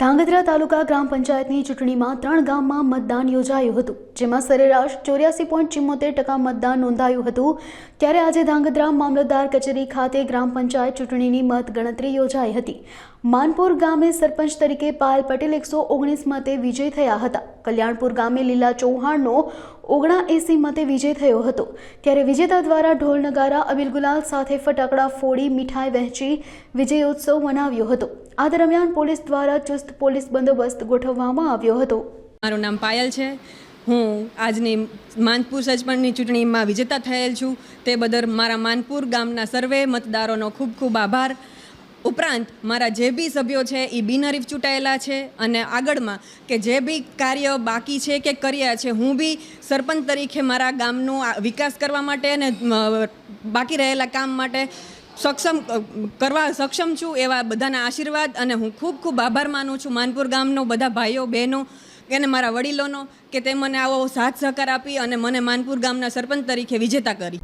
ધાંગધ્રા તાલુકા ગ્રામ પંચાયતની ચૂંટણીમાં ત્રણ ગામમાં મતદાન યોજાયું હતું, જેમાં સરેરાશ ચોર્યાસી પોઈન્ટ ચિમ્મોતેર ટકા મતદાન નોંધાયું હતું. ત્યારે આજે ધાંગધ્રા મામલતદાર કચેરી ખાતે ગ્રામ પંચાયત ચૂંટણીની મત ગણતરી યોજાઈ હતી. માનપુર ગામે સરપંચ તરીકે પાયલ પટેલ એકસો ઓગણીસ મતે વિજય થયા હતા. કલ્યાણપુર ગામે લીલા ચૌહાણનો ઓગણા એસી મતે વિજય થયો હતો. ત્યારે વિજેતા દ્વારા ઢોલ નગારા, અબિલ ગુલાલ સાથે ફટાકડા ફોડી મીઠાઈ વહેંચી વિજયોત્સવ મનાવ્યો હતો. આ દરમિયાન પોલીસ દ્વારા ચુસ્ત પોલીસ બંદોબસ્ત ગોઠવવામાં આવ્યો હતો. મારું નામ પાયલ છે. હું આજની માનપુર સચપણની ચૂંટણીમાં વિજેતા થયેલ છું. તે બદલ મારા માનપુર ગામના સર્વે મતદારોનો ખૂબ ખૂબ આભાર. ઉપરાંત મારા જે બી સભ્યો છે એ બિનહરીફ ચૂંટાયેલા છે અને આગળમાં કે જે બી કાર્ય બાકી છે કે કર્યા છે, હું બી સરપંચ તરીકે મારા ગામનો વિકાસ કરવા માટે અને બાકી રહેલા કામ માટે સક્ષમ કરવા સક્ષમ છું એવા બધાના આશીર્વાદ અને હું ખૂબ ખૂબ આભાર માનું છું માનપુર ગામનો બધા ભાઈઓ, બહેનો અને મારા વડીલોનો કે તે મને આવો સાથ સહકાર આપી અને મને માનપુર ગામના સરપંચ તરીકે વિજેતા કરી.